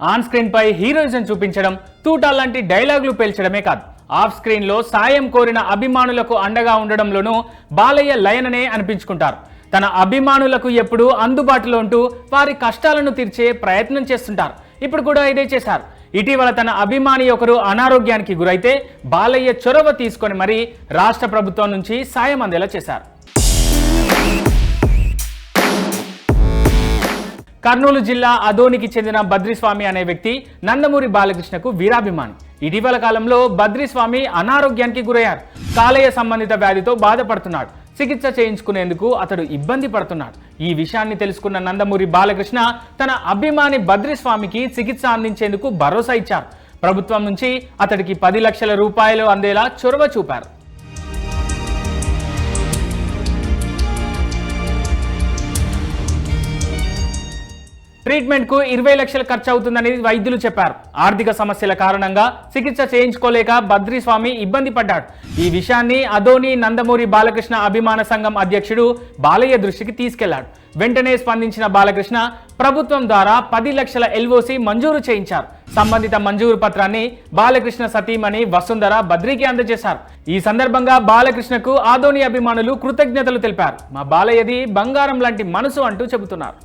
On screen pi heroism చూపించడం తూటాల్ లాంటి డైలాగులు పేల్చడమే కాదు. ఆఫ్ స్క్రీన్లో సాయం కోరిన అభిమానులకు అండగా ఉండడంలోనూ బాలయ్య లయననే అనిపించుకుంటారు. తన అభిమానులకు ఎప్పుడూ అందుబాటులో ఉంటూ వారి కష్టాలను తీర్చే ప్రయత్నం చేస్తుంటారు. ఇప్పుడు కూడా ఇదే చేశారు ఇటీవల తన అభిమాని ఒకరు అనారోగ్యానికి గురైతే బాలయ్య చొరవ తీసుకొని మరీ రాష్ట్ర ప్రభుత్వం నుంచి సాయం అందేలా చేశారు. కర్నూలు జిల్లా అదోనికి చెందిన బద్రిస్వామి అనే వ్యక్తి నందమూరి బాలకృష్ణకు వీరాభిమాని. ఇటీవల కాలంలో బద్రిస్వామి అనారోగ్యానికి గురయ్యారు. కాలేయ సంబంధిత వ్యాధితో బాధపడుతున్నాడు. చికిత్స చేయించుకునేందుకు అతడు ఇబ్బంది పడుతున్నాడు. ఈ విషయాన్ని తెలుసుకున్న నందమూరి బాలకృష్ణ తన అభిమాని బద్రిస్వామికి చికిత్స అందించేందుకు భరోసా ఇచ్చారు. ప్రభుత్వం నుంచి అతడికి పది లక్షల రూపాయలు అందేలా చొరవ చూపారు. ట్రీట్మెంట్కు ఇరవై లక్షలు ఖర్చు అవుతుందని వైద్యులు చెప్పారు. ఆర్థిక సమస్యల కారణంగా చికిత్స చేయించుకోలేక బద్రీస్వామి ఇబ్బంది పడ్డాడు. ఈ విషయాన్ని అదోని నందమూరి బాలకృష్ణ అభిమాన సంఘం అధ్యక్షుడు బాలయ్య దృష్టికి తీసుకెళ్ళాడు. వెంటనే స్పందించిన బాలకృష్ణ ప్రభుత్వం ద్వారా పది లక్షల ఎల్ఓసి మంజూరు చేయించారు. సంబంధిత మంజూరు పత్రాన్ని బాలకృష్ణ సతీమణి వసుంధర బద్రికి అందజేశారు. ఈ సందర్భంగా బాలకృష్ణకు ఆదోని అభిమానులు కృతజ్ఞతలు తెలిపారు. మా బాలయ్యది బంగారం లాంటి మనసు అంటూ చెబుతున్నారు.